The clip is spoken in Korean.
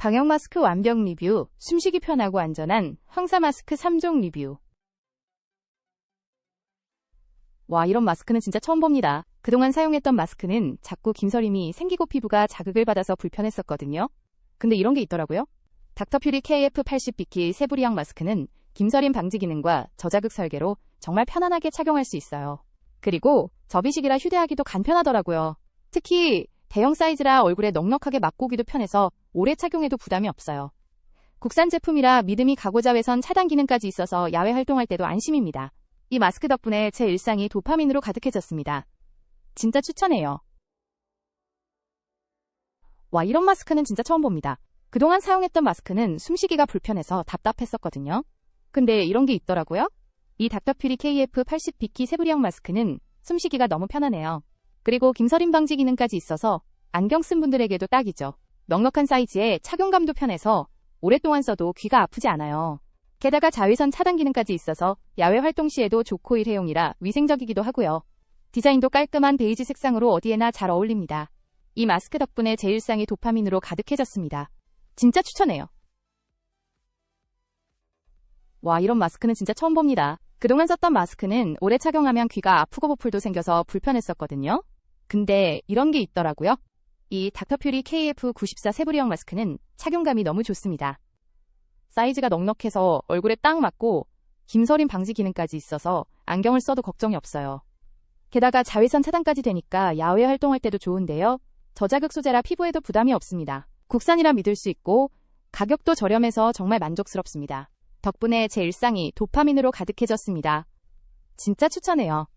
방역 마스크 완벽 리뷰, 숨쉬기 편하고 안전한 황사 마스크 3종 리뷰. 와, 이런 마스크는 진짜 처음 봅니다. 그동안 사용했던 마스크는 자꾸 김서림이 생기고 피부가 자극을 받아서 불편했었거든요. 근데 이런 게 있더라고요. 닥터퓨리 KF80BK 세부리형 마스크는 김서림 방지 기능과 저자극 설계로 정말 편안하게 착용할 수 있어요. 그리고 접이식이라 휴대하기도 간편하더라고요. 특히 대형 사이즈라 얼굴에 넉넉하게 막고기도 편해서 오래 착용해도 부담이 없어요. 국산 제품이라 믿음이 가고 자 외선 차단 기능까지 있어서 야외 활동할 때도 안심입니다. 이 마스크 덕분에 제 일상이 도파민으로 가득해졌습니다. 진짜 추천해요. 와, 이런 마스크는 진짜 처음 봅니다. 그동안 사용했던 마스크는 숨쉬기가 불편해서 답답했었거든요. 근데 이런 게 있더라고요. 이 닥터퓨리 KF80BK 세부리형 마스크는 숨쉬기가 너무 편하네요. 그리고 김서림 방지 기능까지 있어서 안경 쓴 분들에게도 딱이죠. 넉넉한 사이즈에 착용감도 편해서 오랫동안 써도 귀가 아프지 않아요. 게다가 자외선 차단 기능까지 있어서 야외 활동 시에도 좋고 일회용이라 위생적이기도 하고요. 디자인도 깔끔한 베이지 색상으로 어디에나 잘 어울립니다. 이 마스크 덕분에 제 일상이 도파민으로 가득해졌습니다. 진짜 추천해요. 와, 이런 마스크는 진짜 처음 봅니다. 그동안 썼던 마스크는 오래 착용하면 귀가 아프고 보풀도 생겨서 불편했었거든요. 근데 이런 게 있더라고요. 이 닥터퓨리 KF94 세부리형 마스크는 착용감이 너무 좋습니다. 사이즈가 넉넉해서 얼굴에 딱 맞고 김서림 방지 기능까지 있어서 안경을 써도 걱정이 없어요. 게다가 자외선 차단까지 되니까 야외 활동할 때도 좋은데요. 저자극 소재라 피부에도 부담이 없습니다. 국산이라 믿을 수 있고 가격도 저렴해서 정말 만족스럽습니다. 덕분에 제 일상이 도파민으로 가득해졌습니다. 진짜 추천해요.